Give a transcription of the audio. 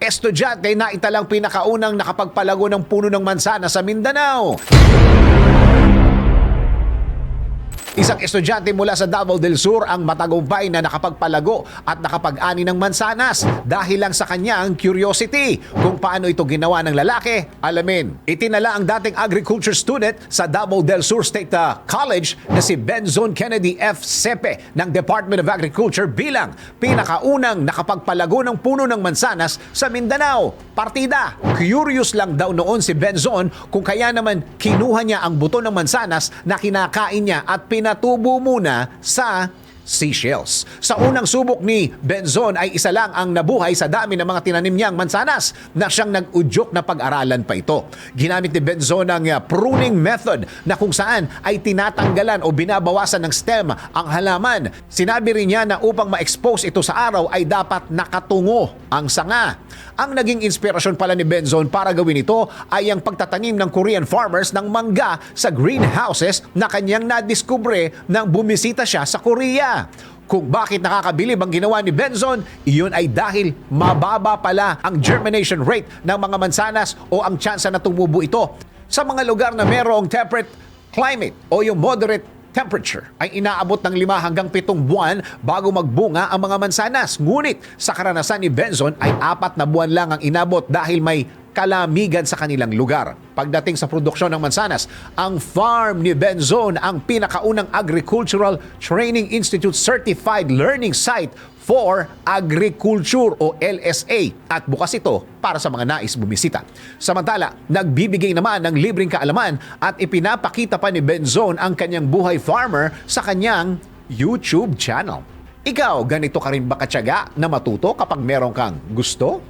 estudyante na italang pinakaunang nakapagpalago ng puno ng mansana sa Mindanao. Isang estudyante mula sa Davao del Sur ang matagumpay na nakapagpalago at nakapag-ani ng mansanas dahil lang sa kanyang curiosity. Kung paano ito ginawa ng lalaki, alamin. Itinala ang dating agriculture student sa Davao del Sur State uh, College na si Benzon Kennedy F. Sepe ng Department of Agriculture bilang pinakaunang nakapagpalago ng puno ng mansanas sa Mindanao. Partida, curious lang daw noon si Benzon kung kaya naman kinuha niya ang buto ng mansanas na kinakain niya at pinatubo muna sa seashells. Sa unang subok ni Benzon ay isa lang ang nabuhay sa dami ng mga tinanim niyang mansanas na siyang nag-udyok na pag-aralan pa ito. Ginamit ni Benzon ang uh, pruning method na kung saan ay tinatanggalan o binabawasan ng stem ang halaman. Sinabi rin niya na upang ma-expose ito sa araw ay dapat nakatungo ang sanga. Ang naging inspirasyon pala ni Benzon para gawin ito ay ang pagtatanim ng Korean farmers ng mangga sa greenhouses na kanyang nadiskubre nang bumisita siya sa Korea. Kung bakit nakakabilib ang ginawa ni Benzon, iyon ay dahil mababa pala ang germination rate ng mga mansanas o ang tsansa na tumubo ito. Sa mga lugar na merong temperate climate o yung moderate temperature ay inaabot ng 5 hanggang 7 buwan bago magbunga ang mga mansanas. Ngunit sa karanasan ni Benzon ay apat na buwan lang ang inabot dahil may kalamigan sa kanilang lugar. Pagdating sa produksyon ng mansanas, ang farm ni Benzon ang pinakaunang Agricultural Training Institute Certified Learning Site for Agriculture o LSA at bukas ito para sa mga nais bumisita. Samantala, nagbibigay naman ng libreng kaalaman at ipinapakita pa ni Benzon ang kanyang buhay farmer sa kanyang YouTube channel. Ikaw, ganito ka rin ba katyaga na matuto kapag meron kang gusto?